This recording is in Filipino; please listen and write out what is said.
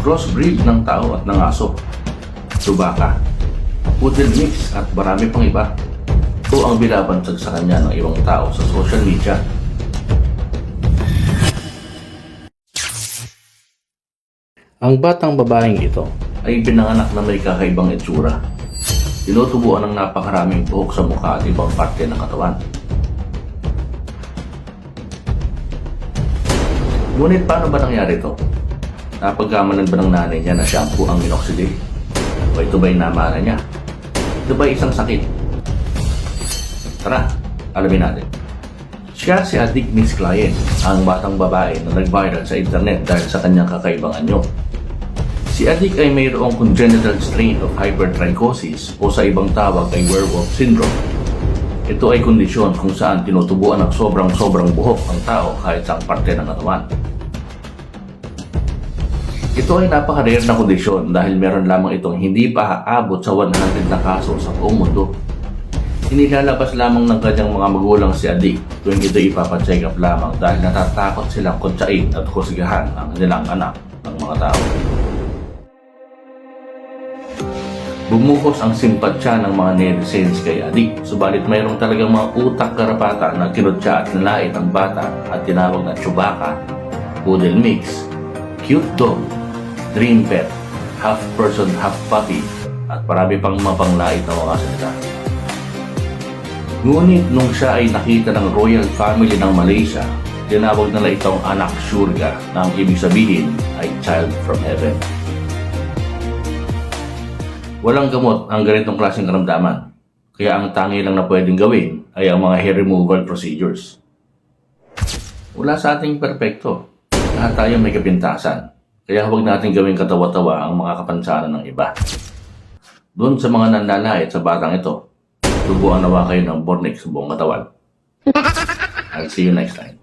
crossbreed ng tao at ng aso, subaka, poodle mix at marami pang iba. Ito ang binabansag sa kanya ng ibang tao sa social media. Ang batang babaeng ito ay pinanganak na may kakaibang itsura. Tinutubuan ng napakaraming buhok sa mukha at ibang parte ng katawan. Ngunit paano ba nangyari ito? Napagkamalan ba ng nanay niya na shampoo ang minoxidil? O ito ba'y namana niya? Ito ba'y isang sakit? Tara, alamin natin. Siya si Adik Miss Client, ang batang babae na nag-viral sa internet dahil sa kanyang kakaibang anyo. Si Adik ay mayroong congenital strain of hypertrichosis o sa ibang tawag ay werewolf syndrome. Ito ay kondisyon kung saan tinutubuan ng sobrang-sobrang buhok ang tao kahit sa parte ng katawan. Ito ay napaka-rare na kondisyon dahil meron lamang itong hindi pa aabot sa 100 na kaso sa buong mundo. Inilalabas lamang ng kanyang mga magulang si Adik tuwing ito ipapacheck up lamang dahil natatakot silang kuntsain at husgahan ang nilang anak ng mga tao. Bumuhos ang simpatsya ng mga netizens kay Adik, subalit mayroong talagang mga utak karapatan na kinutsa at nalait ang bata at tinawag na Chewbacca, Poodle Mix, Cute Dog, Dream Pet, Half Person, Half Puppy, at marami pang mapanglait na mga salita. Ngunit nung siya ay nakita ng royal family ng Malaysia, tinawag nila itong anak surga na ang ibig sabihin ay child from heaven. Walang gamot ang ganitong klaseng karamdaman. Kaya ang tangi lang na pwedeng gawin ay ang mga hair removal procedures. Wala sa ating perpekto. Lahat tayo may kapintasan. Kaya huwag natin gawing katawa-tawa ang mga kapansanan ng iba. Doon sa mga nanlalait sa batang ito, tubuan nawa kayo ng bornik sa buong katawan. I'll see you next time.